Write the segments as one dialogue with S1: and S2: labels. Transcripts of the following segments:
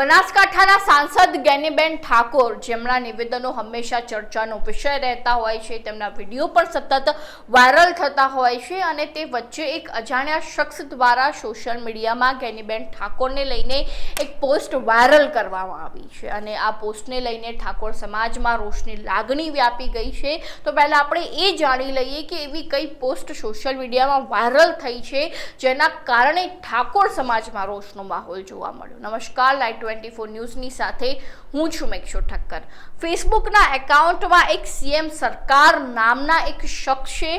S1: બનાસકાંઠાના સાંસદ ગેનીબેન ઠાકોર, જેમના નિવેદનો હંમેશા ચર્ચાનો વિષય રહેતા હોય છે, તેમના વીડિયો પણ સતત વાયરલ થતા હોય છે અને તે વચ્ચે એક અજાણ્યા શખ્સ દ્વારા સોશિયલ મીડિયામાં ગેનીબેન ઠાકોરને લઈને એક પોસ્ટ વાયરલ કરવામાં આવી છે અને આ પોસ્ટને લઈને ઠાકોર સમાજમાં રોષની લાગણી વ્યાપી ગઈ છે. તો પહેલાં આપણે એ જાણી લઈએ કે એવી કઈ પોસ્ટ સોશિયલ મીડિયામાં વાયરલ થઈ છે, જેના કારણે ઠાકોર સમાજમાં રોષનો માહોલ જોવા મળ્યો. નમસ્કાર, લાઈટ ટ્વેન્ટી ફોર ન્યૂઝની સાથે હું છું મેક્ષો ઠક્કર. ફેસબુકના એકાઉન્ટમાં એક સીએમ સરકાર નામના એક શખ્સે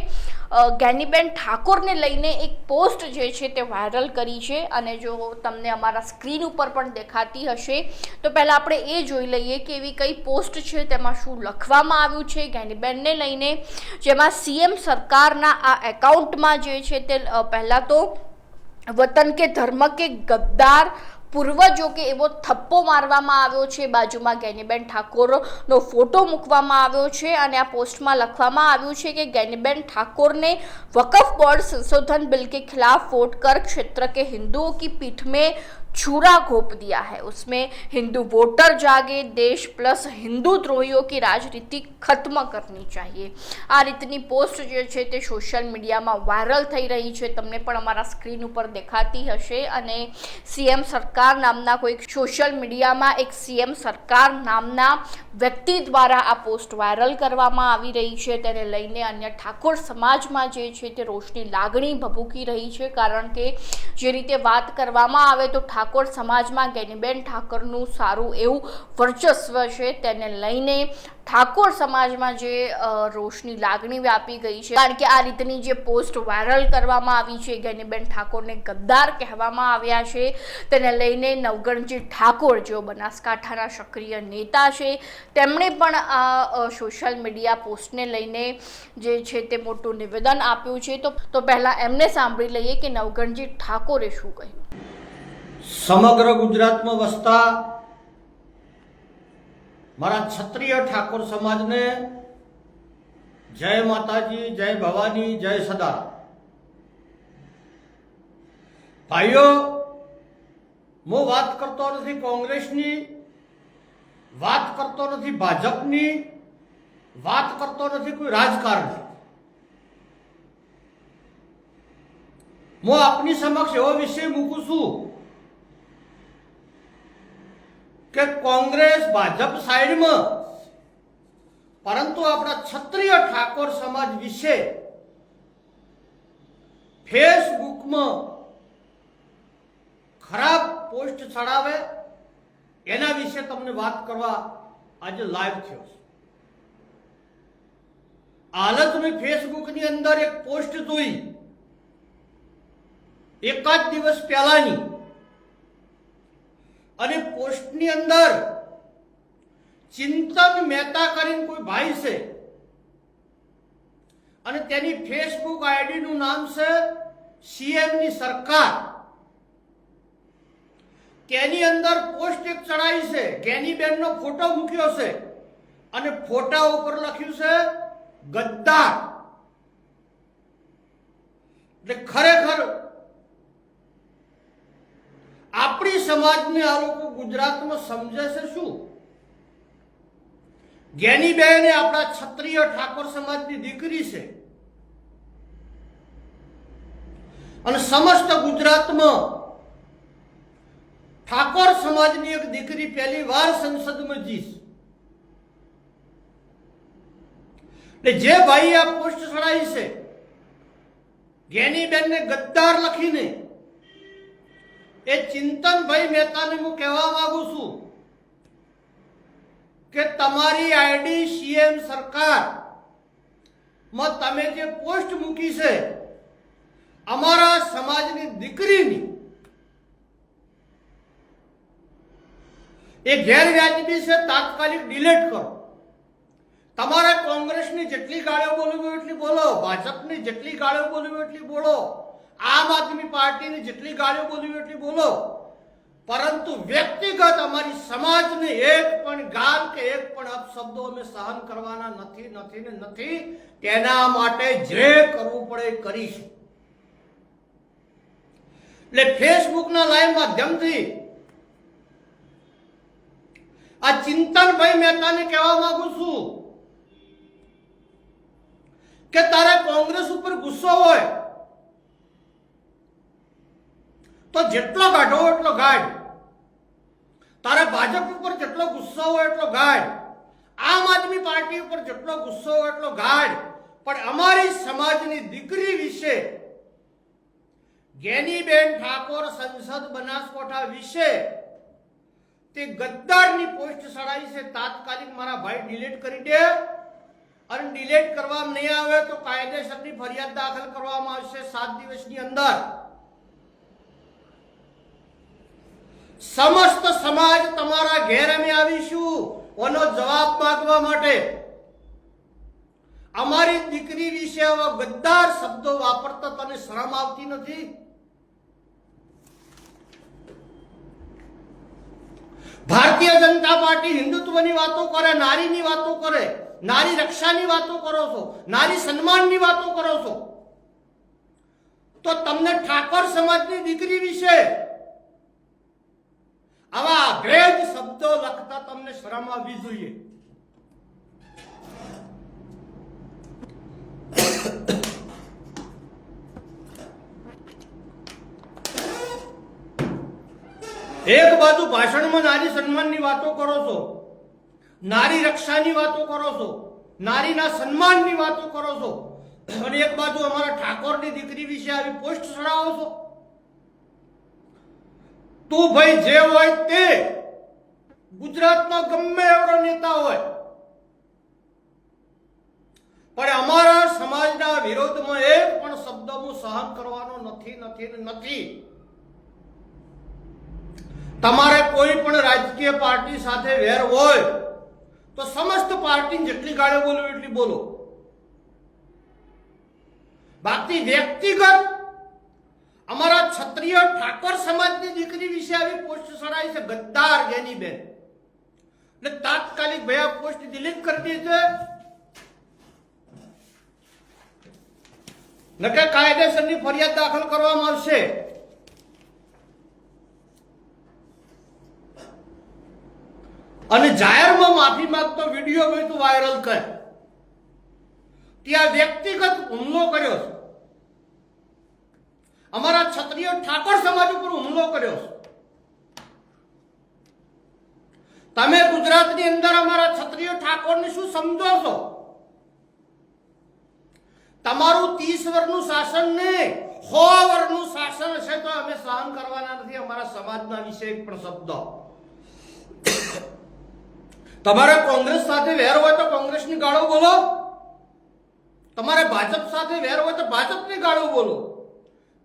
S1: ગેનીબેન ઠાકોરને લઈને એક પોસ્ટ જે છે તે વાયરલ કરી છે અને જો તમને અમારા સ્ક્રીન ઉપર પણ દેખાતી હશે, તો પહેલાં આપણે એ જોઈ લઈએ કે એવી કઈ પોસ્ટ છે, તેમાં શું લખવામાં આવ્યું છે, ગેનીબેનને લઈને. જેમાં સીએમ સરકારના આ એકાઉન્ટમાં જે છે તે પહેલાં તો વતન કે ધર્મ કે ગદ્દાર પૂર્વજો કે એવો થપ્પો મારવામાં આવ્યો છે. બાજુમાં ગેનીબેન ઠાકોરનો ફોટો મૂકવામાં આવ્યો છે અને આ પોસ્ટમાં લખવામાં આવ્યું છે કે ગેનીબેન ઠાકોરને વકફ બોર્ડ સંશોધન બિલ કે ખિલાફ વોટ કર ક્ષેત્ર કે હિન્દુઓ કી પીઠ મેં छुरा घोप दिया है उसमें हिंदू वोटर जागे देश प्लस हिंदू द्रोहियों की राजनीति खत्म करनी चाहिए આ રીતની પોસ્ટ જે છે તે સોશિયલ મીડિયામાં વાયરલ થઈ રહી છે તમને પણ અમારા સ્ક્રીન ઉપર દેખાતી હશે અને સીએમ સરકાર નામના કોઈક સોશિયલ મીડિયામાં એક સીએમ સરકાર નામના વ્યક્તિ દ્વારા આ પોસ્ટ વાયરલ કરવામાં આવી રહી છે તેને લઈને અન્ય ઠાકોર સમાજમાં જે છે તે રોષની લાગણી ભભૂકી રહી છે કારણ કે જે રીતે વાત કરવામાં આવે તો ઠાકોર સમાજમાં ગેનીબેન ઠાકોરનું સારું એવું વર્ચસ્વ છે, તેને લઈને ઠાકોર સમાજમાં જે રોષની લાગણી વ્યાપી ગઈ છે. કારણ કે આ રીતની જે પોસ્ટ વાયરલ કરવામાં આવી છે, ગેનીબેન ઠાકોરને ગદ્દાર કહેવામાં આવ્યા છે, તેને લઈને નવગણજી ઠાકોર, જેઓ બનાસકાંઠાના સક્રિય નેતા છે, તેમણે પણ આ સોશિયલ મીડિયા પોસ્ટને લઈને જે છે તે મોટું નિવેદન આપ્યું છે. તો તો પહેલાં એમને સાંભળી લઈએ કે નવગણજી ઠાકોરે શું કહ્યું.
S2: સમગ્ર ગુજરાતમાં વસતા મારા ક્ષત્રિય ઠાકોર સમાજને જય માતાજી જય ભવાની જય સદા ભાઈઓ હું વાત કરતો નથી કોંગ્રેસની વાત કરતો નથી ભાજપની વાત કરતો નથી કોઈ રાજકારણની હું આપની સમક્ષ એવો વિષય મૂકું છું કે કોંગ્રેસ ભાજપ સાઈડમાં. પરંતુ આપણા ક્ષત્રિય ઠાકોર સમાજ વિશે ફેસબુકમાં ખરાબ પોસ્ટ ચડાવે, એના વિશે તમને વાત કરવા આજે લાઈવ થયો છે. હાલત મેં ફેસબુકની અંદર એક પોસ્ટ જોઈ. એકાદ દિવસ પહેલાની. અને પોસ્ટની અંદર ચિંતન મહેતા કરીને કોઈ ભાઈ છે અને તેની ફેસબુક આઈડીનું નામ છે સીએમની સરકાર. તેની અંદર પોસ્ટ એક ચડાવી છે ગેનીબેનનો ફોટો મૂક્યો છે અને ફોટા ઉપર લખ્યું છે, ગદ્દાર. એટલે ખરેખર આપણી સમાજને આ લોકો ગુજરાતમાં સમજે છે શું? જ્ઞાનીબેન એ આપણા ક્ષત્રિય ઠાકોર સમાજની દીકરી છે. અને સમસ્ત ગુજરાતમાં ઠાકોર સમાજની એક દીકરી પહેલી વાર સંસદમાં જીશ જે ભાઈ આ પોસ્ટ ચડાવી છે જ્ઞાનીબેનને ગદ્દાર લખીને એ ચિંતનભાઈ મહેતાને હું કહેવા માંગુ છું કે તમારી આઈડી સીએમ સરકાર, માં તમે જે પોસ્ટ મૂકી છે, અમારા સમાજની દીકરીની, એ ગેરવ્યાજબી છે, તાત્કાલિક ડિલીટ કરો. તમારે કોંગ્રેસની જેટલી ગાળો બોલવી એટલી બોલો, ભાજપની જેટલી ગાળીઓ બોલવી એટલી બોલો. આમ આદમી પાર્ટીની જેટલી ગાળીઓ બોલવી એટલી બોલો. પરંતુ વ્યક્તિગત અમારી સમાજને એક પણ ગાલ કે એક પણ અપશબ્દો અમે સહન કરવાના નથી નથી ને નથી. તેના માટે જે કરવું પડે એ કરીશું. એટલે ફેસબુકના લાઈવ માધ્યમથી આ ચિંતનભાઈ મહેતાને કહેવા માંગુ છું કે તારે કોંગ્રેસ ઉપર ગુસ્સો હોય તો જેટલો કાઢો એટલો ગાઢ. તારે ભાજપ ઉપર જેટલો ગુસ્સો હોય એટલો ગાઢ. આમ આદમી પાર્ટી ઉપર જેટલો ગુસ્સો હોય એટલો ગાઢ. પણ અમારી સમાજની દીકરી વિશે, ગેનીબેન ઠાકોર સંસદ બનાસકોઠા વિશે, તે ગદ્દારની પોસ્ટ સડાઈ છે, તાત્કાલિક મારા ભાઈ ડિલીટ કરી દે. અને ડિલીટ કરવામાં નહીં આવે તો કાયદેસરની ફરિયાદ દાખલ કરવામાં આવશે સાત દિવસની અંદર. સમસ્ત સમાજ તમારા ઘેર અમે આવીશું. ઓનો જવાબ માંગવા માટે. અમારી દીકરી વિશે આવા ગદ્દાર શબ્દો વાપરતા તને શરમ આવતી નથી? ભારતીય જનતા પાર્ટી હિન્દુત્વની વાતો કરે, નારીની વાતો કરે, નારી રક્ષાની વાતો કરો છો, નારી સન્માનની વાતો કરો છો. તો તમને ઠાકોર સમાજની દીકરી વિશે આવા અભેદ શબ્દો લખતા તમને શરમ આવવી જોઈએ. એક બાજુ ભાષણમાં નારી સન્માનની વાતો કરો છો, નારી રક્ષાની વાતો કરો છો, નારીના સન્માનની વાતો કરો છો, અને એક બાજુ અમારા ઠાકોરની દીકરી વિશે આવી પોસ્ટ ચડાવો છો. તું ભાઈ જે હોય તે ગુજરાતનો ગમે એવડો નેતા હોય. પણ અમારા સમાજના વિરોધમાં એક પણ શબ્દ હું સહન કરવાનો નથી નથી નથી. તમારે કોઈ પણ રાજકીય પાર્ટી સાથે વેર હોય, તો સમસ્ત પાર્ટી જેટલી ગાળે બોલો એટલી બોલો. બાકી વ્યક્તિગત અમારા ક્ષત્રિય ઠાકોર સમાજની દીકરી વિશે આવી પોસ્ટ ચડાઈ છે, ગદ્દાર જેની બેન. ને તાત્કાલિક ભયા પોસ્ટ ડિલીટ કરી દીધે નકે કાયદેસરની ફરિયાદ દાખલ કરવામાં આવશે. અને જાહેરમાં માફી માંગતો વીડિયો તું વાયરલ કર ત્યાં વ્યક્તિગત હુમલો કર્યો છે. અમારા ક્ષત્રિય ઠાકોર સમાજ ઉપર હુમલો કર્યો તમે ગુજરાતની અંદર અમારા ક્ષત્રિય ઠાકોરને શું સમજો છો? તમારું ત્રીસ વર્ષનું શાસન ને સો વર્ષનું શાસન હશે તો અમે સહન કરવાના નથી, અમારા સમાજના વિશે પણ શબ્દ. તમારે કોંગ્રેસ સાથે વેર હોય તો કોંગ્રેસની ગાળો બોલો. તમારે ભાજપ સાથે વેર હોય તો ભાજપની ગાળો બોલો.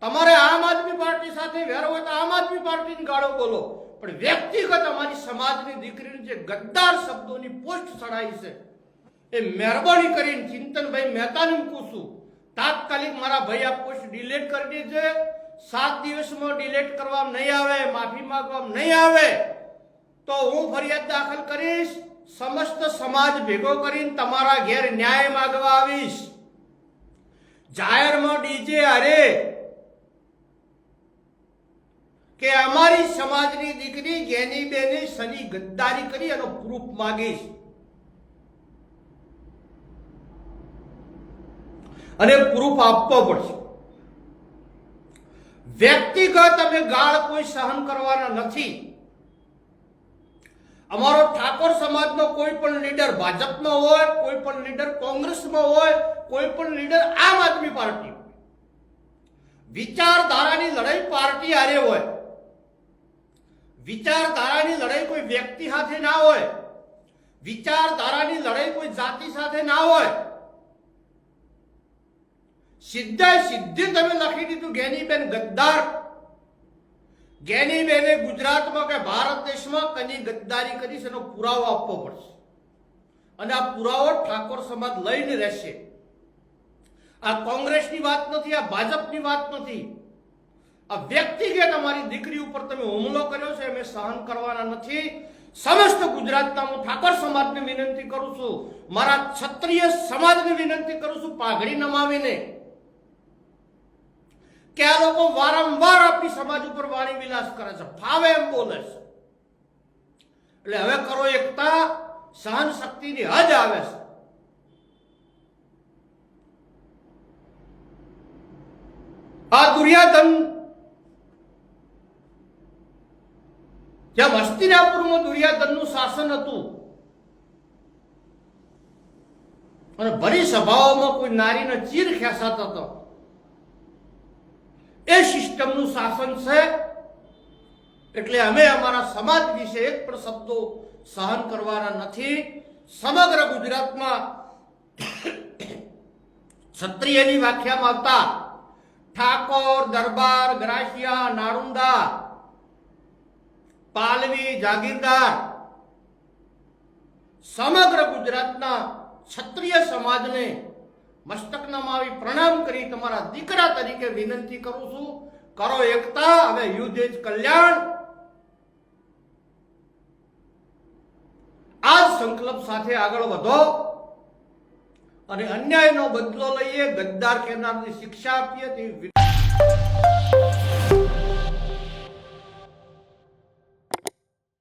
S2: તમારે આમ આદમી પાર્ટી સાથે વેર હોય તો આમ આદમી પાર્ટીની ગાળો બોલો. પણ વ્યક્તિગત અમારી સમાજની દીકરીની જે ગદ્દાર શબ્દોની પોસ્ટ ચડાઈ છે, એ મહેરબાની કરીને ચિંતનભાઈ મહેતાને મૂકું છું, તાત્કાલિક મારા ભાઈ આ પોસ્ટ ડિલીટ કરી દેજે. સાત દિવસમાં ડિલીટ કરવામાં નહીં આવે, માફી માંગવામાં નહીં આવે, તો હું ફરિયાદ દાખલ કરીશ. સમસ્ત સમાજ ભેગો કરીને તમારા ઘેર ન્યાય માગવા આવીશ. જાહેરમાં ડીજે અરે કે અમારી સમાજની દીકરી ગેની બેની સની ગદ્દારી કરી એનો પ્રૂફ માગીશ. અને પ્રૂફ આપવો પડશે. વ્યક્તિગત અમે ગાળ કોઈ સહન કરવાના નથી. અમારો ઠાકોર સમાજનો કોઈ પણ લીડર ભાજપનો હોય, કોઈ પણ લીડર કોંગ્રેસમાં હોય, કોઈ પણ લીડર આમ આદમી પાર્ટી. વિચારધારાની લડાઈ પાર્ટી આરે હોય. વિચારધારાની લડાઈ કોઈ વ્યક્તિ સાથે ના હોય. વિચારધારાની લડાઈ કોઈ જાતિ સાથે ના હોય. સીધા સીધી તમે લખી દીધું ગેનીબેન ગદ્દાર. ગેનીબેને ગુજરાતમાં કે ભારત દેશમાં કની ગદ્દારી કરી છે એનો પુરાવો આપવો પડશે. અને આ પુરાવો ઠાકોર સમાજ લઈને રહેશે. આ કોંગ્રેસની વાત નથી, આ ભાજપની વાત નથી. આ વ્યક્તિગત અમારી દીકરી ઉપર તમે હુમલો કર્યો છે, અમે સહન કરવાના નથી. સમસ્ત ગુજરાતના હું ઠાકોર સમાજને વિનંતી કરું છું. મારા ક્ષત્રિય સમાજને વિનંતી કરું છું, પાઘડી નમાવીને. કે આ લોકો વારંવાર આપણી સમાજ ઉપર વાણી વિલાસ કરે છે, ફાવે એમ બોલે છે. એટલે હવે કરો એકતા, સહન શક્તિની હદ આવે છે. આ દુર્યાધન જેમ હસ્તિનાપુરમાં દુર્યાધનનું શાસન હતું. અને ભરી સભાઓમાં કોઈ નારીને ચીર ખેસાત હતો. એ સિસ્ટમનું શાસન છે. એટલે અમે અમારા સમાજ વિશે એક પણ શબ્દો સહન કરવાના નથી. સમગ્ર ગુજરાતમાં ક્ષત્રિયની વ્યાખ્યામાં આવતા ઠાકોર, દરબાર ગ્રાસિયા નારુંદા પાલવી જાગીરદાર. સમગ્ર ગુજરાતના ક્ષત્રિય સમાજને મસ્તક નમાવી પ્રણામ કરી તમારા દીકરા તરીકે વિનંતી કરું છું. કરો એકતા, હવે યુદ્ધ જ કલ્યાણ. આ સંકલ્પ સાથે આગળ વધો અને અન્યાયનો બદલો લઈએ. ગદ્દાર કહેનારની શિક્ષા આપીએ તેવી